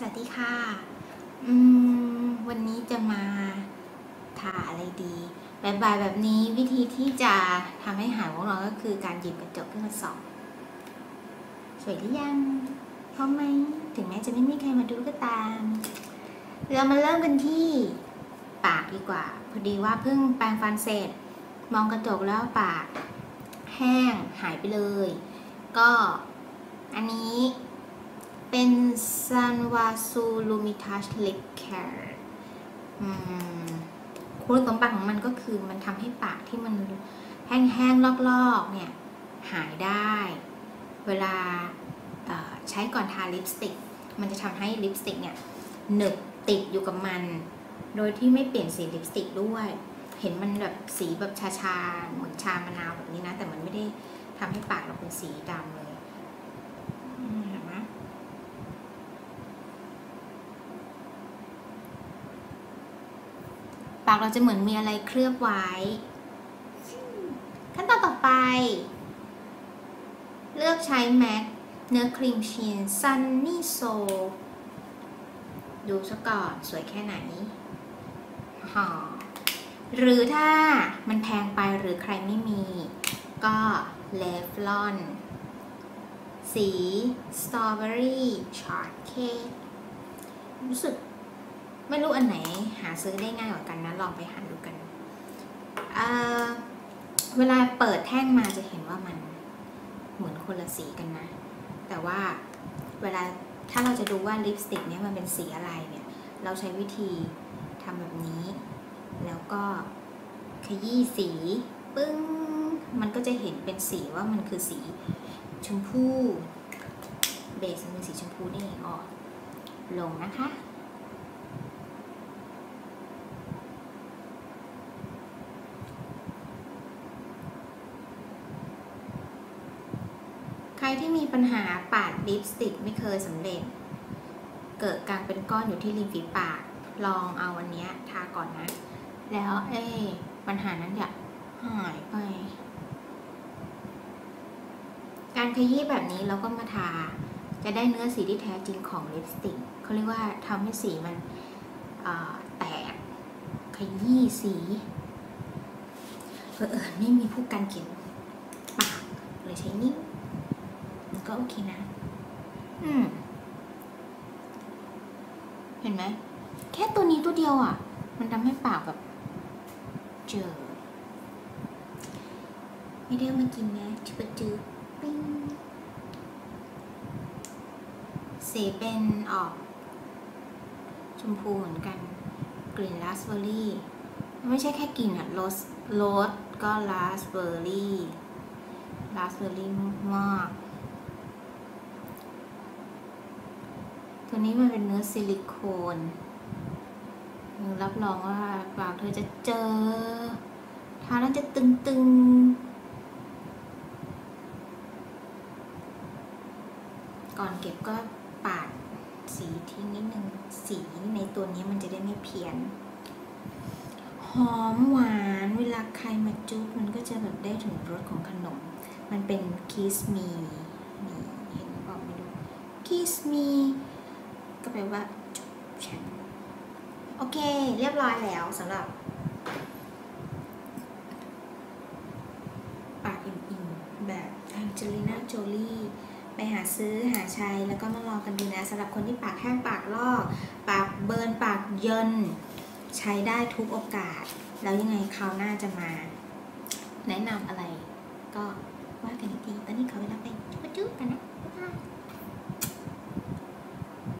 สวัสดีค่ะ อืม วันนี้จะมาทาอะไรดีแบบบ่ายแบบนี้วิธีที่จะทำให้หายง่วงนอนก็คือการหยิบกระจกขึ้นมาส่อง สวยหรือยังพร้อมไหม ถึงแม้จะไม่มีใครมาดูก็ตาม เรามาเริ่มกันที่ปากดีกว่า พอดีว่าเพิ่งแปรงฟันเสร็จ มองกระจกแล้วปาก แห้งหายไปเลย ก็อันนี้ เป็น Sanwasu Lumitage Lip Care อืมคุณสมบัติของมันก็คือมันทำให้ปากที่มันแห้งๆ ลอกๆ เนี่ย หายได้ เวลาใช้ก่อนทาลิปสติก มันจะทำให้ลิปสติกเนี่ยหนึบติดอยู่กับมัน โดยที่ไม่เปลี่ยนสีลิปสติกด้วย เห็นมันแบบสีแบบชาๆ เหมือนชามะนาวแบบนี้นะ แต่มันไม่ได้ทำให้ปากเราเป็นสีดำเลยเห็นไหม ปากเราจะเหมือนมีอะไรเคลือบไว้ ขั้นตอนต่อไป เลือกใช้แม็กเนื้อครีมชีนซันนี่โซ ดูซะก่อนสวยแค่ไหนหอหรือถ้ามันแพงไปหรือใครไม่มี ก็เลฟลอน สีสตรอเบอรี่ชาร์ตเค้กรู้สึก ไม่รู้อันไหนหาซื้อได้ง่ายกว่ากันนะลองไปหาดูกันเเวลาเปิดแท่งมาจะเห็นว่ามันเหมือนคนละสีกันนะ แต่ว่าเวลาถ้าเราจะดูว่าลิปสติกเนี้ยมันเป็นสีอะไรเนี่ย เราใช้วิธีทำแบบนี้ แล้วก็ขยี้สีปึ้ง มันก็จะเห็นเป็นสีว่ามันคือสีชมพู เบสมันเป็นสีชมพูนี่เองอ๋อลงนะคะ รที่มีปัญหาปาดลิปสติกไม่เคยสำเร็จ เกิดกลางเป็นก้อนอยู่ที่ริมฝีปาก ลองเอาวันนี้ทาก่อนนะ แล้วเอ้ปัญหานั้นจะหายไป การขยี้แบบนี้เราก็มาทา จะได้เนื้อสีที่แท้จริงของลิปสติกเขาเรียกว่าทำให้สีมันแตกขยี้สีเออไม่มีผู้กันเขียนปากเลยใช้นิ้วมัน ก็โอเคนะ อืม เห็นไหม แค่ตัวนี้ตัวเดียวอะ มันทำให้ปากแบบ เจอ ไม่ได้มากินนะจุบจืบปิ้งสีเป็นออก ชมพูเหมือนกัน กลิ่นราสเบอร์รี่ ไม่ใช่แค่กลิ่นอะรสรสก็ราสเบอร์รี่ราสเบอร์รี่มาก ตัวนี้มันเป็นเนื้อซิลิโคนรับรองว่าปากเธอจะเจอทาแล้วจะตึงๆ ก่อนเก็บก็ปาดสีทิ้งนิดนึง สีในตัวนี้มันจะได้ไม่เพี้ยน หอมหวานเวลาใครมาจุ๊บมันก็จะแบบได้ถึงรสของขนม มันเป็นคิสมีนี่เห็นบอกไม่รู้คิสมี ก็แปลว่าจบฉันโอเค เรียบร้อยแล้วสำหรับปากอิ่มๆแบบอังเจลิน่าโจลี่ไปหาซื้อหาใช้แล้วก็มาลองกันดูนะสำหรับคนที่ปากแห้งปากลอก ปากเบิร์นปากเยินใช้ได้ทุกโอกาส แล้วยังไงคราวหน้าจะมา แนะนำอะไร ก็ว่ากันอีกทีตอนนี้